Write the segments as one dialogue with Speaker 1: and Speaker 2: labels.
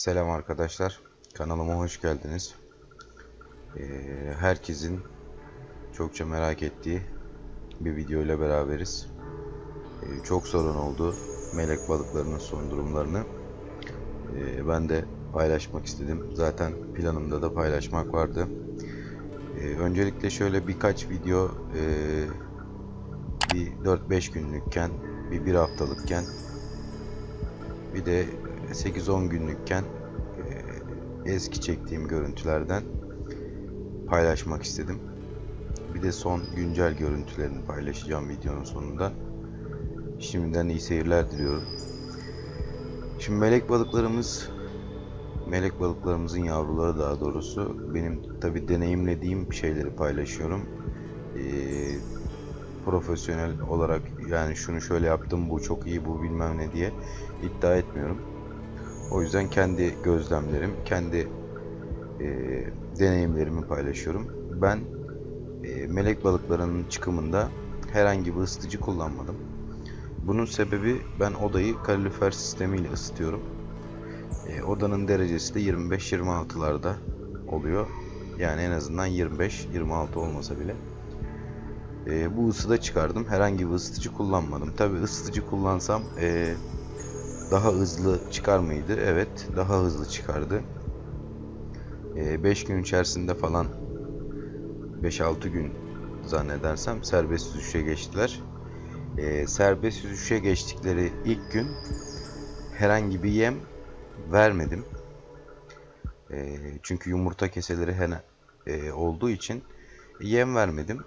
Speaker 1: Selam arkadaşlar. Kanalıma hoş geldiniz. Ee, herkesin çokça merak ettiği bir video ile beraberiz. Ee, çok sorun oldu. Melek balıklarının son durumlarını. Ee, ben de paylaşmak istedim. Zaten planımda da paylaşmak vardı. Ee, öncelikle şöyle birkaç video e, bir 4-5 günlükken, bir 1 haftalıkken bir de 8-10 günlükken e, eski çektiğim görüntülerden paylaşmak istedim. Bir de son güncel görüntülerini paylaşacağım videonun sonunda. Şimdiden iyi seyirler diliyorum. Şimdi melek balıklarımız melek balıklarımızın yavruları daha doğrusu benim tabi deneyimlediğim şeyleri paylaşıyorum. Ee, profesyonel olarak yani şunu şöyle yaptım bu çok iyi bu bilmem ne diye iddia etmiyorum. O yüzden kendi gözlemlerim, kendi e, deneyimlerimi paylaşıyorum. Ben e, melek balıklarının çıkımında herhangi bir ısıtıcı kullanmadım. Bunun sebebi ben odayı kalorifer sistemiyle ısıtıyorum. E, odanın derecesi de 25-26'larda oluyor. Yani en azından 25-26 olmasa bile. E, bu ısıda çıkardım. Herhangi bir ısıtıcı kullanmadım. Tabi ısıtıcı kullansam e, daha hızlı çıkar mıydı? Evet, daha hızlı çıkardı. 5 gün içerisinde falan 5-6 gün zannedersem serbest yüzüşe geçtiler. E, serbest yüzüşe geçtikleri ilk gün herhangi bir yem vermedim. E, çünkü yumurta keseleri hene, e, olduğu için yem vermedim.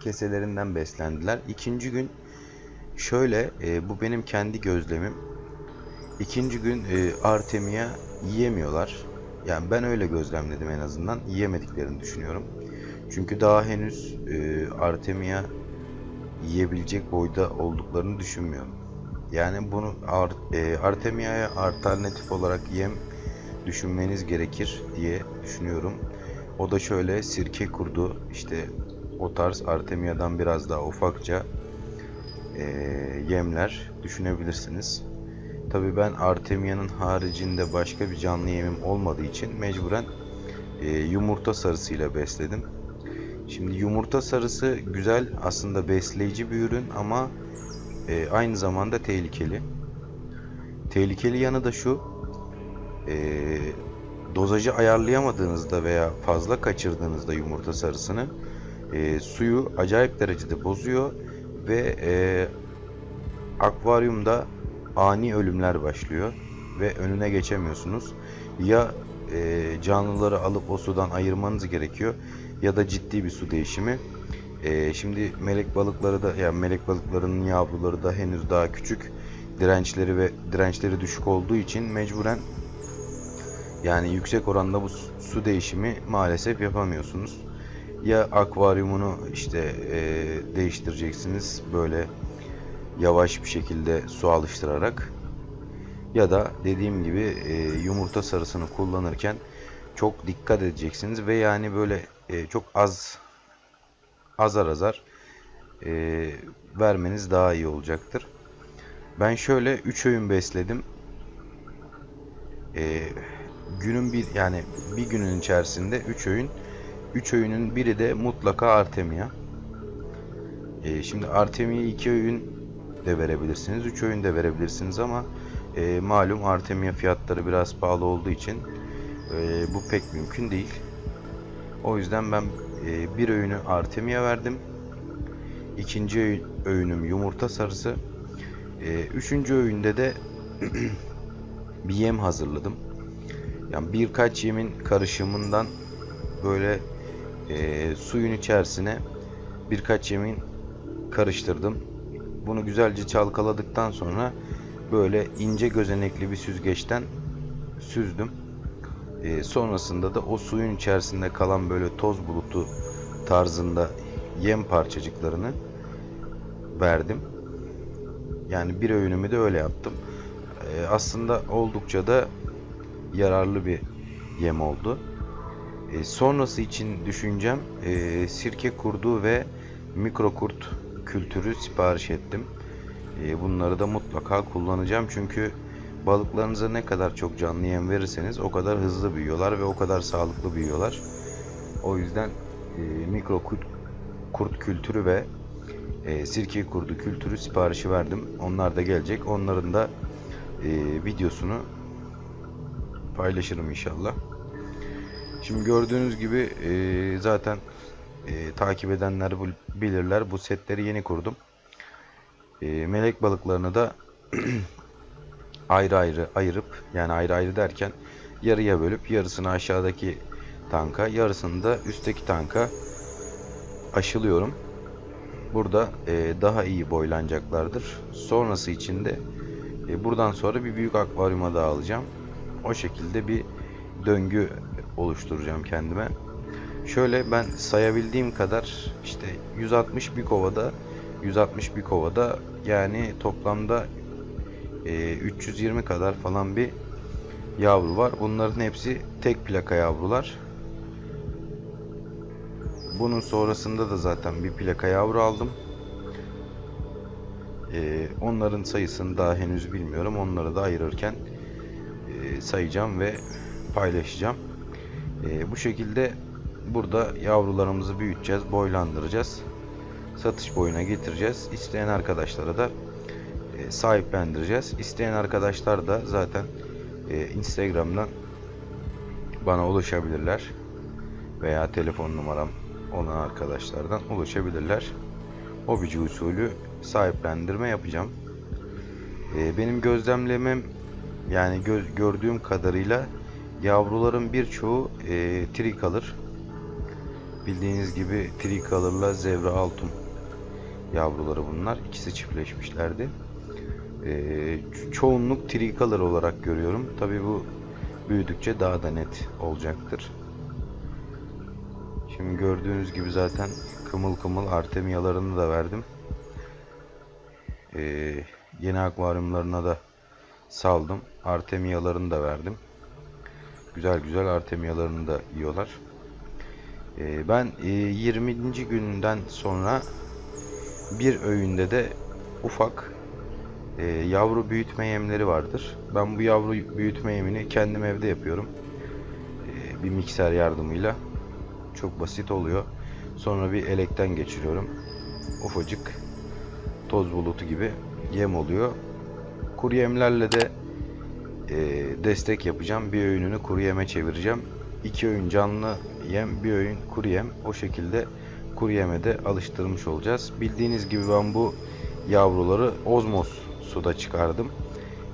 Speaker 1: Keselerinden beslendiler. İkinci gün şöyle, e, bu benim kendi gözlemim. İkinci gün e, Artemia yiyemiyorlar. Yani ben öyle gözlemledim en azından. Yiyemediklerini düşünüyorum. Çünkü daha henüz e, Artemia yiyebilecek boyda olduklarını düşünmüyorum. Yani bunu Ar e, Artemia'ya alternatif olarak yem düşünmeniz gerekir diye düşünüyorum. O da şöyle sirke kurdu işte o tarz Artemia'dan biraz daha ufakça e, yemler düşünebilirsiniz. Tabi ben Artemia'nın haricinde başka bir canlı yemim olmadığı için mecburen e, yumurta sarısıyla besledim. Şimdi yumurta sarısı güzel aslında besleyici bir ürün ama e, aynı zamanda tehlikeli. Tehlikeli yanı da şu e, dozajı ayarlayamadığınızda veya fazla kaçırdığınızda yumurta sarısını e, suyu acayip derecede bozuyor ve e, akvaryumda ani ölümler başlıyor ve önüne geçemiyorsunuz. Ya e, canlıları alıp o sudan ayırmanız gerekiyor ya da ciddi bir su değişimi. E, şimdi melek balıkları da yani melek balıklarının yavruları da henüz daha küçük. Dirençleri ve dirençleri düşük olduğu için mecburen yani yüksek oranda bu su değişimi maalesef yapamıyorsunuz. Ya akvaryumunu işte e, değiştireceksiniz böyle yavaş bir şekilde su alıştırarak ya da dediğim gibi e, yumurta sarısını kullanırken çok dikkat edeceksiniz ve yani böyle e, çok az azar azar e, vermeniz daha iyi olacaktır. Ben şöyle 3 öğün besledim. E, günün bir yani bir günün içerisinde 3 öğün 3 öğünün biri de mutlaka Artemia. E, şimdi Artemia'yı 2 öğün de verebilirsiniz. 3 öğün de verebilirsiniz ama e, malum Artemia fiyatları biraz pahalı olduğu için e, bu pek mümkün değil. O yüzden ben e, bir öğünü Artemia verdim. İkinci öğün, öğünüm yumurta sarısı. E, üçüncü öğünde de bir yem hazırladım. Yani birkaç yemin karışımından böyle e, suyun içerisine birkaç yemin karıştırdım. Bunu güzelce çalkaladıktan sonra böyle ince gözenekli bir süzgeçten süzdüm. E, sonrasında da o suyun içerisinde kalan böyle toz bulutu tarzında yem parçacıklarını verdim. Yani bir öğünümü de öyle yaptım. E, aslında oldukça da yararlı bir yem oldu. E, sonrası için düşüncem e, sirke kurdu ve mikro kurt kültürü sipariş ettim. E, bunları da mutlaka kullanacağım çünkü balıklarınıza ne kadar çok canlı yem verirseniz o kadar hızlı büyüyorlar ve o kadar sağlıklı büyüyorlar. O yüzden e, mikro kurt, kurt kültürü ve e, sirke kurdu kültürü siparişi verdim. Onlar da gelecek. Onların da e, videosunu paylaşırım inşallah. Şimdi gördüğünüz gibi e, zaten e, takip edenler bilirler. Bu setleri yeni kurdum. E, melek balıklarını da ayrı ayrı ayırıp yani ayrı ayrı derken yarıya bölüp yarısını aşağıdaki tanka yarısını da üstteki tanka aşılıyorum. Burada e, daha iyi boylanacaklardır. Sonrası için de e, buradan sonra bir büyük akvaryuma daha alacağım. O şekilde bir döngü oluşturacağım kendime. Şöyle ben sayabildiğim kadar işte 160 bir kovada 160 bir kovada yani toplamda e, 320 kadar falan bir yavru var. Bunların hepsi tek plaka yavrular. Bunun sonrasında da zaten bir plaka yavru aldım. E, onların sayısını daha henüz bilmiyorum. Onları da ayırırken e, sayacağım ve paylaşacağım. E, bu şekilde burada yavrularımızı büyüteceğiz, boylandıracağız. Satış boyuna getireceğiz. İsteyen arkadaşlara da e, sahiplendireceğiz. İsteyen arkadaşlar da zaten e, Instagram'dan bana ulaşabilirler veya telefon numaram olan arkadaşlardan ulaşabilirler. Hobici usulü sahiplendirme yapacağım. E, benim gözlemlemem yani gö- gördüğüm kadarıyla yavruların birçoğu e, tricolor. Bildiğiniz gibi tricolor'la zebra altun yavruları bunlar. İkisi çiftleşmişlerdi. E, ço- çoğunluk tricolor olarak görüyorum. Tabi bu büyüdükçe daha da net olacaktır. Şimdi gördüğünüz gibi zaten kımıl kımıl artemiyalarını da verdim. E, yeni akvaryumlarına da saldım. Artemiyalarını da verdim. Güzel güzel artemiyalarını da yiyorlar. Ee, ben e, 20. günden sonra bir öğünde de ufak e, yavru büyütme yemleri vardır. Ben bu yavru büyütme yemini kendim evde yapıyorum. E, bir mikser yardımıyla. Çok basit oluyor. Sonra bir elekten geçiriyorum. Ufacık toz bulutu gibi yem oluyor. Kuru yemlerle de e, destek yapacağım. Bir öğününü kuru yeme çevireceğim. İki öğün canlı yem, bir öğün kuru yem. O şekilde kuru yeme de alıştırmış olacağız. Bildiğiniz gibi ben bu yavruları ozmoz suda çıkardım.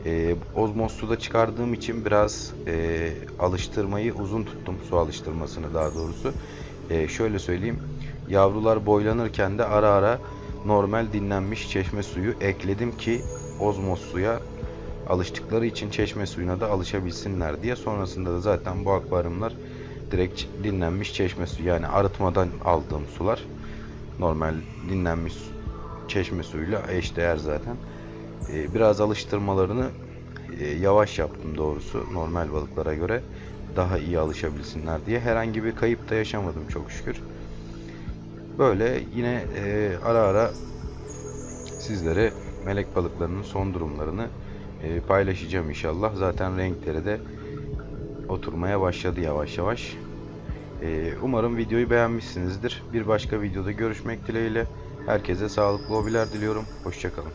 Speaker 1: E, ozmoz suda çıkardığım için biraz e, alıştırmayı uzun tuttum. Su alıştırmasını daha doğrusu. E, şöyle söyleyeyim. Yavrular boylanırken de ara ara normal dinlenmiş çeşme suyu ekledim ki ozmoz suya alıştıkları için çeşme suyuna da alışabilsinler diye. Sonrasında da zaten bu akvaryumlar direkt dinlenmiş çeşme suyu yani arıtmadan aldığım sular normal dinlenmiş çeşme suyuyla eşdeğer zaten. Ee, biraz alıştırmalarını e, yavaş yaptım doğrusu normal balıklara göre daha iyi alışabilsinler diye. Herhangi bir kayıp da yaşamadım çok şükür. Böyle yine e, ara ara sizlere melek balıklarının son durumlarını e, paylaşacağım inşallah. Zaten renkleri de oturmaya başladı yavaş yavaş. E, umarım videoyu beğenmişsinizdir. Bir başka videoda görüşmek dileğiyle. Herkese sağlıklı hobiler diliyorum. Hoşçakalın.